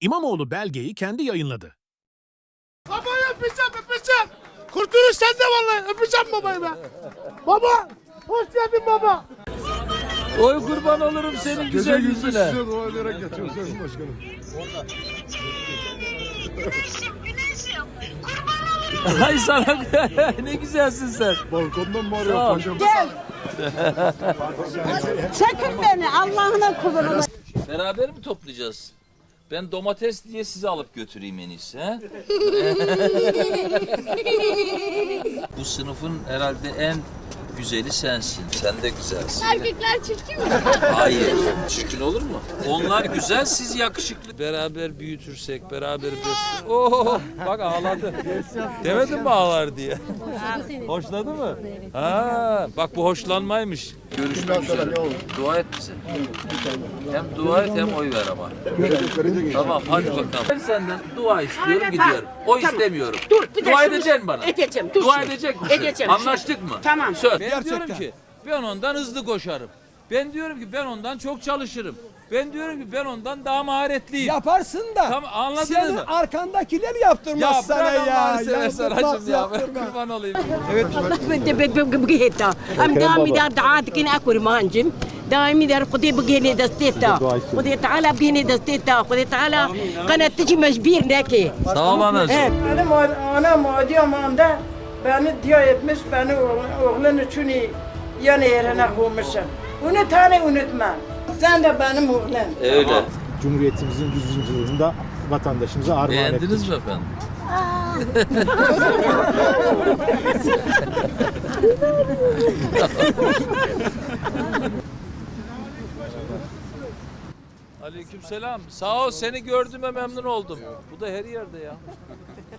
İmamoğlu belgeyi kendi yayınladı. Babayı öpeceğim öpeceğim. Kurtuluş sende vallahi öpeceğim babayı ben. Baba hoş geldin baba. Oy kurban olurum senin güzel yüzüne. dua ederek geçiyoruz Sayın Başkanım. Ay sana ne güzelsin sen. Balkondan mı Sağ arıyor pancam? Çekin beni Allah'ına kuluna. Beraber mi toplayacağız? Ben domates diye sizi alıp götüreyim en iyisi. He? Bu sınıfın herhalde en güzeli sensin. Sen de güzelsin. Erkekler çirkin mi? Hayır. Çirkin olur mu? Onlar güzel, siz yakışıklı. Beraber büyütürsek, beraber besle. Oo, bak ağladı. Demedim mi ağlar diye? Hoşladı mı? Ha, bak bu hoşlanmaymış. Görüşmek üzere. Dua et bize. Hem dua et hem oy ver ama. Tamam hadi bakalım. Ben senden dua istiyorum gidiyorum. Oy istemiyorum. Dur, bir Dua dakika. edeceksin bana. Edeceğim, dur Dua şimdi. edecek misin? Edeceğim. Anlaştık mı? Tamam. Söz. Ben diyorum ki ben ondan hızlı koşarım. Ben diyorum ki ben ondan çok çalışırım. Ben diyorum ki ben ondan daha maharetliyim. Yaparsın da. Tamam, anladınız Senin mı? arkandakiler yaptırmaz ya sana bırak ya. Allah'ını seversen Yaptırmaz, hacım ya. Ben yaptırmaz. kurban olayım. بجهتا ام دامي دار دعات كن اكل مانجم دائمي دار خدي بجيني دستيتا خدي تعالى بيني دستيتا خدي تعالى قناة تجي مجبير ناكي Sağ ol anacığım. Benim anam adi amamda beni diya etmiş, beni oğlun için yan yerine koymuşsun. Onu tane unutma. Sen de benim oğlum. Öyle. Cumhuriyetimizin 100. yılında vatandaşımıza armağan ettik. Beğendiniz mi efendim? Aleykümselam. Sağ ol seni gördüğüme memnun oldum. Bu da her yerde ya.